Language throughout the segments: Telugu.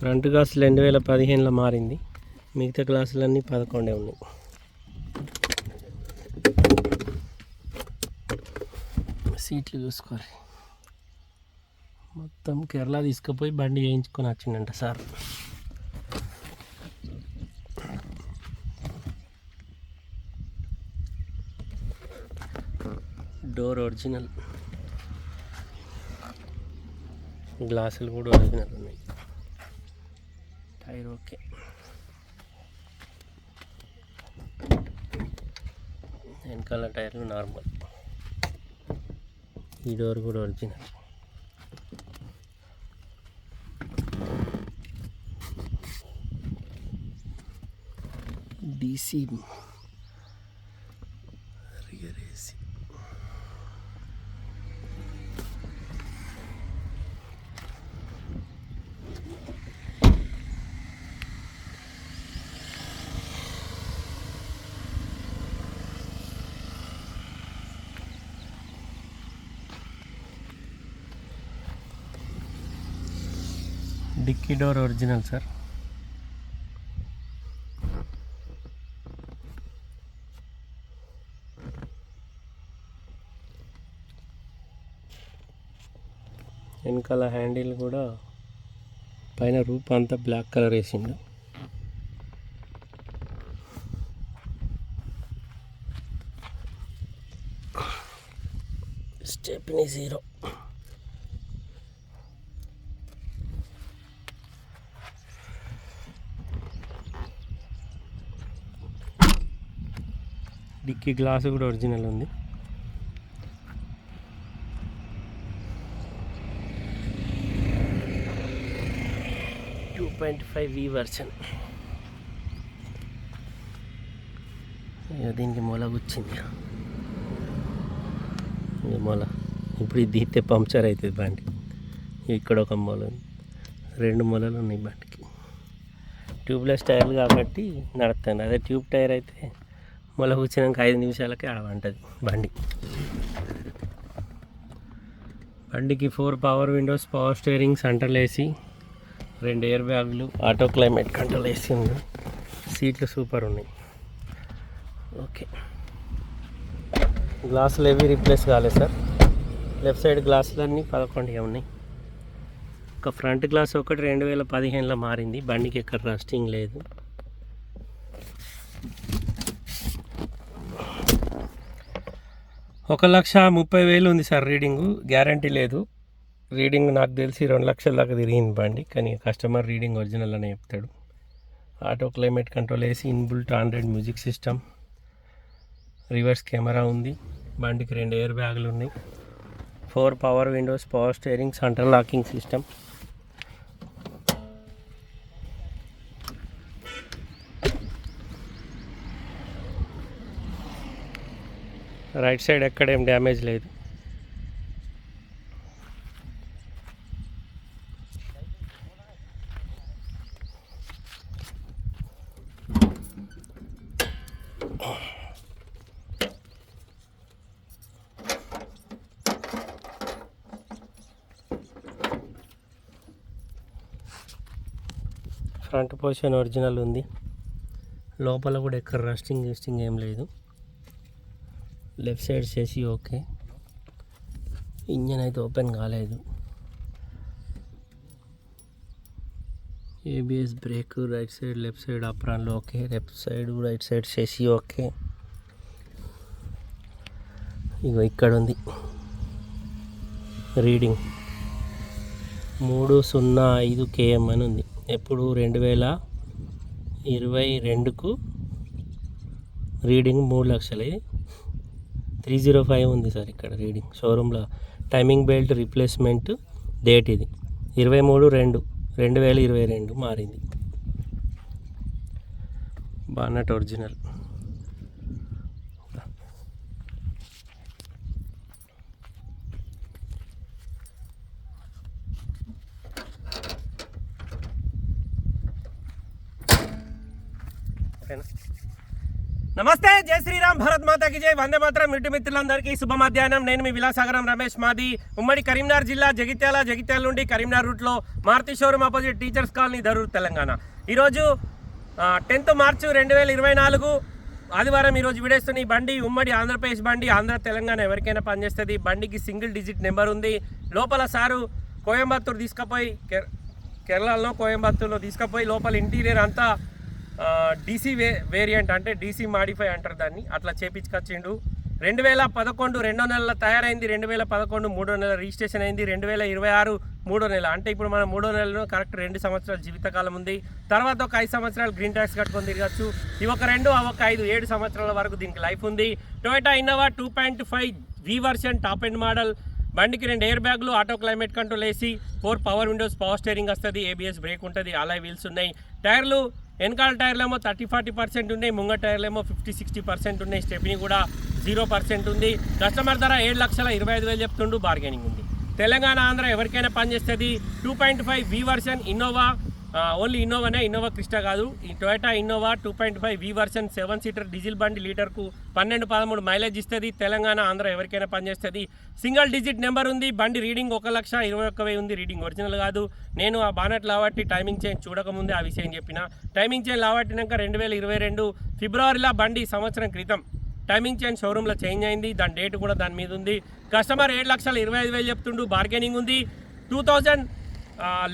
ఫ్రంట్ గ్లాసులు రెండు వేల పదిహేనులో మారింది. మిగతా గ్లాసులన్నీ పదకొండే ఉన్నాయి. సీట్లు చూసుకోవాలి మొత్తం కేరళ తీసుకుపోయి బండి వేయించుకొని వచ్చిండంట సార్. డోర్ ఒరిజినల్ గ్లాసులు కూడా ఒరిజినల్ ఉన్నాయి. Tyre okay. వెనకాల టైర్లు నార్మల్. ఈ డోర్ కూడా original. DC dicky door original sir వెనకాల హ్యాండిల్ కూడా పైన రూప్ అంతా బ్లాక్ కలర్ వేసిండు. స్టెప్ని జీరో డిక్కీ గ్లాస్ కూడా ఒరిజినల్ ఉంది. Two point five V version దీనికి మొల వచ్చింది మొల. ఇప్పుడు ఇది తీస్తే పంక్చర్ అవుతుంది బండి. ఇక్కడ ఒక మొల ఉంది. రెండు మొలలు ఉన్నాయి బండికి. ట్యూబ్లెస్ టైర్లు కాబట్టి నడుస్తుంది అదే ట్యూబ్ టైర్ అయితే మళ్ళీ కూర్చున్నాక ఐదు నిమిషాలకే వంటది బండి. బండికి four power windows power steering సెంటర్లు వేసి రెండు ఎయిర్ బ్యాగులు ఆటో క్లైమేట్ కంట్రోల్ వేసి ఉంది. సీట్లు సూపర్ ఉన్నాయి. ఓకే గ్లాసులు ఏవి రీప్లేస్ కాలేదు సార్ లెఫ్ట్ సైడ్ గ్లాసులు అన్నీ పదకొండుగా ఉన్నాయి. ఒక ఫ్రంట్ గ్లాస్ ఒకటి రెండు వేల పదిహేనులో మారింది. బండికి ఎక్కడ రస్టింగ్ లేదు. ఒక లక్ష ముప్పై వేలు ఉంది సార్ రీడింగు. గ్యారంటీ లేదు. రీడింగ్ నాకు తెలిసి రెండు లక్షల దాకా తిరిగింది బండి. కానీ కస్టమర్ రీడింగ్ ఒరిజినల్ అనే చెప్తాడు. ఆటో క్లైమేట్ కంట్రోల్ వేసి inbuilt Android music system reverse camera ఉంది. బండికి రెండు ఎయిర్ బ్యాగులు ఉన్నాయి. Four power windows power steering central locking system. Right side ఎక్కడ ఏం డ్యామేజ్ లేదు. ఫ్రంట్ పొజిషన్ ఒరిజినల్ ఉంది. లోపల కూడా ఎక్కడ రస్టింగ్ గిస్టింగ్ ఏం లేదు. లెఫ్ట్ సైడ్ చేసి ఓకే. ఇంజన్ అయితే ఓపెన్ కాలేదు. ABS brake right side left side అప్రాన్లో okay. Left side right side చేసి ఓకే. ఇగో ఇక్కడ ఉంది. రీడింగ్ మూడు సున్నా ఐదు కేఎం అని ఉంది. ఎప్పుడు? రెండు వేల ఇరవై రెండుకు. రీడింగ్ మూడు లక్షలు. ఇది త్రీ జీరో ఫైవ్ ఉంది సార్ ఇక్కడ రీడింగ్ షోరూంలో టైమింగ్ బెల్ట్ రీప్లేస్మెంట్ డేట్ ఇది. ఇరవై మూడు రెండు రెండు వేల ఇరవై రెండు మారింది. బానట్ ఒరిజినల్ ఓకేనా? నమస్తే జై శ్రీరామ్ భరత్ మాతాకి జై. వందే మాత్రం ఇటు మిత్రులందరికీ శుభ మధ్యాహ్నం నేను మీ విలాసాగరం రమేష్ మాది. ఉమ్మడి కరీంనగర్ జిల్లా జగిత్యాల జగిత్యాల నుండి కరీంనగర్ రూట్లో Maruti showroom opposite teachers colony Dharur Telangana. ఈరోజు టెన్త్ మార్చి రెండు వేల ఇరవై నాలుగు ఆదివారం ఈరోజు విడేస్తున్న ఈ బండి ఉమ్మడి ఆంధ్రప్రదేశ్ బండి ఆంధ్ర తెలంగాణ ఎవరికైనా పనిచేస్తుంది. బండికి సింగిల్ డిజిట్ నెంబర్ ఉంది. లోపల సారు కోయంబత్తూరు తీసుకుపోయి కే- కేరళలో కోయంబత్తూరులో తీసుకుపోయి లోపల ఇంటీరియర్ అంతా డీసీ వే వేరియంట్ అంటే డీసీ మాడిఫై అంటారు దాన్ని. అట్లా చేపించుకొచ్చిండు. రెండు వేల పదకొండు రెండో నెలల తయారైంది రెండు వేల పదకొండు మూడో నెల రిజిస్ట్రేషన్ అయింది రెండు వేల ఇరవై ఆరు మూడో నెల. అంటే ఇప్పుడు మనం మూడో నెలలో కరెక్ట్ రెండు సంవత్సరాల జీవితకాలం ఉంది. తర్వాత ఒక ఐదు సంవత్సరాలు గ్రీన్ ట్యాక్స్ కట్టుకొని తిరగచ్చు. ఇవి ఒక రెండు ఒక ఐదు ఏడు సంవత్సరాల వరకు దీనికి లైఫ్ ఉంది. Toyota Innova two point five V version top end model బండికి రెండు ఎయిర్ బ్యాగ్లు ఆటో క్లైమేట్ కంట్రోల్ వేసి four power windows power steering వస్తుంది ఏబిఎస్ బ్రేక్ ఉంటుంది అలాయ్ వీల్స్ ఉన్నాయి. టైర్లు వెనకాల టైర్లు ఏమో థర్టీ ఫార్టీ పర్సెంట్ ఉన్నాయి ముంగ టైర్లు ఏమో ఫిఫ్టీ సిక్స్టీ పర్సెంట్ ఉన్నాయి స్టెప్ని కూడా జీరో పర్సెంట్ ఉంది. కస్టమర్ ధర ఏడు లక్షల ఇరవై ఐదు వేలు చెప్తుండు బార్గెనింగ్ ఉంది. తెలంగాణ ఆంధ్ర ఎవరికైనా పనిచేస్తుంది two point five V version Innova only ఇన్నోవానే Innova Crysta కాదు. ఈ Toyota Innova two point five V version seven seater diesel బండి లీటర్కు పన్నెండు పదమూడు మైలేజ్ ఇస్తుంది. తెలంగాణ ఆంధ్ర ఎవరికైనా పనిచేస్తుంది. సింగిల్ డిజిట్ నెంబర్ ఉంది. బండి రీడింగ్ ఒక లక్ష ఇరవై ఒక్క వెయ్యి ఉంది. రీడింగ్ ఒరిజినల్ కాదు. నేను ఆ బానట్ లావట్టి టైమింగ్ చేంజ్ చూడకముందే ఆ విషయం చెప్పిన. టైమింగ్ చేంజ్ లావట్టినాక రెండు వేల ఇరవై రెండు ఫిబ్రవరిలో బండి సంవత్సరం క్రితం టైమింగ్ చేంజ్ షోరూంలో చేంజ్ అయింది. దాని డేట్ కూడా దాని మీద ఉంది. కస్టమర్ ఏడు లక్షల ఇరవై ఐదు వేలు చెప్తుండు. బార్గెనింగ్ ఉంది. టూ థౌజండ్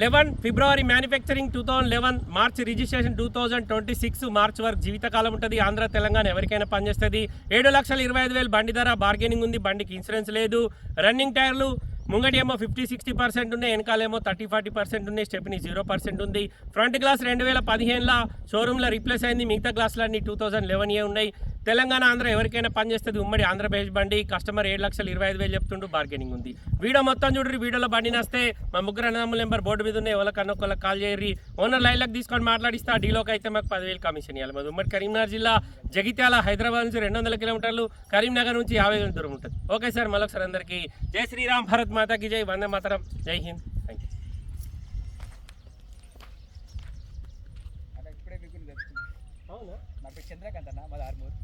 లెవెన్ ఫిబ్రవరి manufacturing two thousand eleven March registration two thousand twenty six March వరకు జీవితకాలం ఉంటుంది. ఆంధ్ర తెలంగాణ ఎవరికైనా పనిచేస్తుంది ఏడు లక్షల ఇరవై ఐదు వేలు బండి ధర బార్గెనింగ్ ఉంది బండికి ఇన్సూరెన్స్ లేదు. రన్నింగ్ టైర్లు ముంగటి ఏమో ఫిఫ్టీ సిక్స్టీ పర్సెంట్ ఉన్నాయి వెనకాలేమో థర్టీ ఫార్టీ పర్సెంట్ ఉన్నాయి స్టెప్ని జీరో పర్సెంట్ ఉంది. ఫ్రంట్ గ్లాస్ రెండు వేల పదిహేనులో షోరూంలో రీప్లేస్ అయింది మిగతా గ్లాసులన్నీ టూ థౌజండ్ లెవెన్ ఏ ఉన్నాయి. తెలంగాణ ఆంధ్ర ఎవరికైనా పనిచేస్తుంది ఉమ్మడి ఆంధ్రప్రదేశ్ బండి కస్టమర్ ఏడు లక్షల ఇరవై ఐదు వేలు చెప్తుండు బార్గెనింగ్ ఉంది. వీడియో మొత్తం చూడండి వీడియోలో బండి నస్తే మా ముగ్గురు అన్నదమ్ముల నెంబర్ బోర్డు మీద ఉన్నాయి ఎవరికన్నా ఒకళ్ళకి కాల్ చేయరి ఓనర్ లైన్లకు తీసుకొని మాట్లాడిస్తే ఆ డీలోకి అయితే మాకు పదివేలు కమిషన్ ఇవ్వాలి మాది ఉమ్మడి కరీంనగర్ జిల్లా జగిత్యాల హైదరాబాద్ నుంచి రెండు వందల కిలోమీటర్లు కరీంనగర్ నుంచి యాభై వేల దూరం ఉంటుంది. ఓకే సార్ మరొకసారి అందరికీ జై శ్రీరామ్ భారత్ మాతాకి జై వందే మాతరం జై హింద్. థ్యాంక్ యూ అవునా? నా పేరు చంద్రకాంత్ అన్న మాది ఆర్మూర్.